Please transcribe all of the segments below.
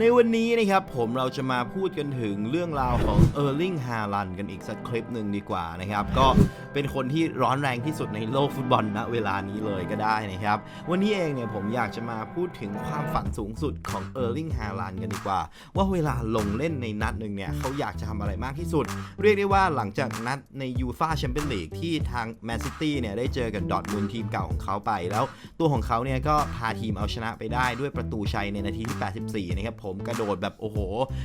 ในวันนี้นะครับผมเราจะมาพูดกันถึงเรื่องราวของเออร์ลิงฮาลันกันอีกสักคลิปหนึ่งดีกว่านะครับ ก็เป็นคนที่ร้อนแรงที่สุดในโลกฟุตบอลณเวลานี้เลยก็ได้นะครับ วันนี้เองเนี่ยผมอยากจะมาพูดถึงความฝันสูงสุดของเออร์ลิงฮาลันกันดีกว่า ว่าเวลาลงเล่นในนัดหนึ่งเนี่ยเขาอยากจะทำอะไรมากที่สุด เรียกได้ว่าหลังจากนัดในยูฟาแชมเปี้ยนลีกที่ทางแมนซิตี้เนี่ยได้เจอกับดอร์ทมุนทีมเก่าของเขาไป แล้วตัวของเขาเนี่ยก็พาทีมเอาชนะไปได้ด้วยประตูชัยในนาทีที่ 84 นะครับผมกระโดดแบบโอ้โห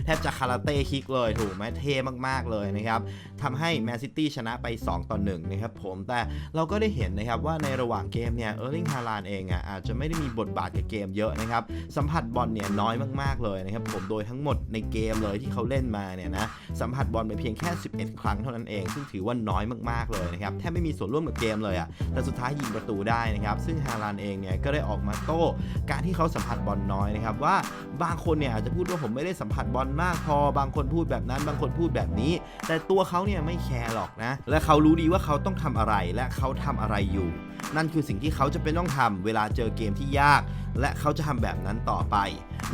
แทบจะคาราเต้คิกเลยถูกไหมเท่มากๆเลยนะครับทำให้แมนซิตี้ชนะไป 2 ต่อ1นะครับผมแต่เราก็ได้เห็นนะครับว่าในระหว่างเกมเนี่ยเออร์ลิงฮาลานเองอะอาจจะไม่ได้มีบทบาทกับเกมเยอะนะครับสัมผัสบอลเนี่ยน้อยมากๆเลยนะครับผมโดยทั้งหมดในเกมเลยที่เขาเล่นมาเนี่ยนะสัมผัสบอลไปเพียงแค่ 11 ครั้งเท่านั้นเอง ซึ่งถือว่าน้อยมากๆเลยนะครับแทบไม่มีส่วนร่วมกับเกมเลยอะแต่สุดท้ายยิงประตูได้นะครับซึ่งฮาลานเองเนี่ยก็ได้ออกมาโต้การที่เขาสัมผัสบอลน้อยนะครับว่าบางคนเนี่ยอาจจะพูดว่าผมไม่ได้สัมผัสบอลมากพอบางคนพูดแบบนั้น บางคนพูดแบบนี้ แต่ตัวเขาเนี่ยไม่แคร์หรอกนะ และเขารู้ดีว่าเขาต้องทำอะไรและเขาทำอะไรอยู่ นั่นคือสิ่งที่เขาจะเป็นต้องทำเวลาเจอเกมที่ยาก และเขาจะทำแบบนั้นต่อไป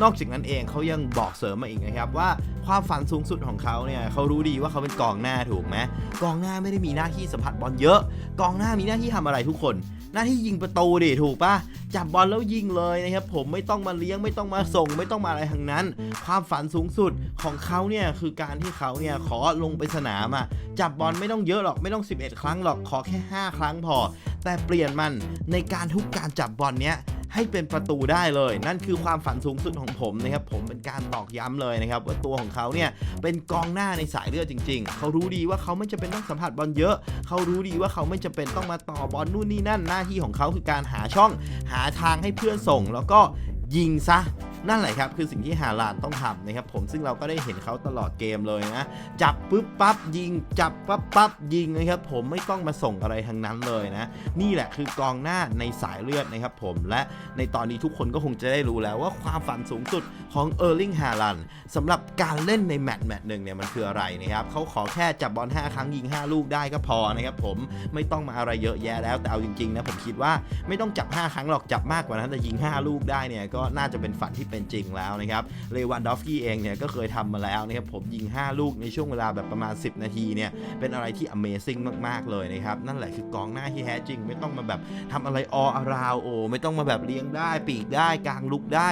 นอกจากนั้นเองเขายังบอกเสริมมาอีกนะครับว่าความฝันสูงสุดของเขาเนี่ยเขารู้ดีว่าเขาเป็นกองหน้าถูกไหมกองหน้าไม่ได้มีหน้าที่สัมผัสบอลเยอะ กองหน้ามีหน้าที่ทำอะไรทุกคน หน้าที่ยิงประตูดิถูกปะจับบอลแล้วยิงเลยนะครับผมไม่ต้องมาเลี้ยงไม่ต้องมาส่ง ไม่ต้องมาอะไรทั้งนั้น ความฝันสูงสุดของเขาเนี่ยคือการที่เขาเนี่ยขอลงไปสนามอะจับบอลไม่ต้องเยอะหรอกไม่ต้อง 11 ครั้งหรอกขอแค่ 5 ครั้งพอ แต่เปลี่ยนมันในการทุกการจับบอลเนี้ยให้เป็นประตูได้เลย นั่นคือความฝันสูงสุดของผมนะครับผมเป็นการตอกย้ำเลยนะครับว่าตัวของเขาเนี่ยเป็นกองหน้าในสายเลือดจริง ๆ เขารู้ดีว่าเขาไม่จำเป็นต้องสัมผัสบอลเยอะ เขารู้ดีว่าเขาไม่จำเป็นต้องมาต่อบอลนู่นนี่นั่นหน้าที่ของเขาคือการหาช่อง หาทางให้เพื่อนส่ง แล้วก็ยิงซะ นั่นแหละครับคือสิ่งที่ฮาลานต้องทำนะครับผมซึ่งเราก็ได้เห็นเขาตลอดเกมเลยนะจับปุ๊บปั๊บยิง จับปั๊บปั๊บยิงนะครับผมไม่ต้องมาส่งอะไรทั้งนั้นเลยนะ นี่แหละคือกองหน้าในสายเลือดนะครับผมและในตอนนี้ทุกคนก็คงจะได้รู้แล้วว่าความฝันสูงสุดของเออร์ลิงฮาลันสำหรับการเล่นในแมตช์แมตช์หนึ่งเนี่ยมันคืออะไรนะครับเขาขอแค่จับบอล5 ครั้งยิง 5 ลูกได้ก็พอนะครับผมไม่ต้องมาอะไรเยอะแยะแล้วแต่เอาจริงๆนะผมคิดว่าไม่ต้องจับ 5 ครั้งหรอกจับมากกว่านั้นแต่ยิง 5 ลูกได้เนี่ยก็น่าจะเป็นฝันที่เป็นจริงแล้วนะครับเลวันดอฟกี้เองเนี่ยก็เคยทำมาแล้วนะครับผมยิง 5 ลูกในช่วงเวลาแบบประมาณ 10 นาทีเนี่ยเป็นอะไรที่ Amazing มาก ๆ เลยนะครับ นั่นแหละคือกองหน้าที่แท้จริง ไม่ต้องมาแบบทำอะไรออาราวโอ ไม่ต้องมาแบบเลี้ยงได้ ปีกได้กลางลุกได้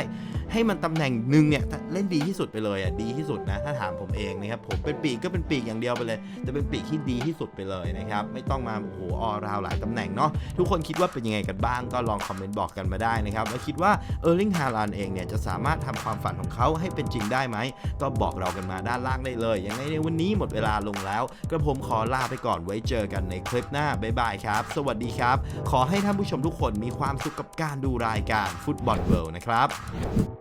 ให้มันตำแหน่งหนึ่งเนี่ยเล่นดีที่สุดไปเลยอะดีที่สุดนะถ้าถามผมเองนะครับผมเป็นปีกก็เป็นปีกอย่างเดียวไปเลยแต่เป็นปีกที่ดีที่สุดไปเลยนะครับไม่ต้องมาโอ้โหออราวหลายตำแหน่งเนาะทุกคนคิดว่าเป็นยังไงกันบ้างก็ลองคอมเมนต์บอกกันมาได้นะครับแล้วคิดว่าเออร์ลิงฮาลานเองเนี่ยจะสามารถทำความฝันของเขาให้เป็นจริงได้ไหมก็บอกเรากันมาด้านล่างได้เลยยังไงในวันนี้หมดเวลาลงแล้วกระผมขอลาไปก่อนไว้เจอกันในคลิปหน้าบ๊ายบายครับ สวัสดีครับ ขอให้ท่านผู้ชมทุกคนมีความสุขกับการดูรายการฟุตบอลเวิลด์นะครับ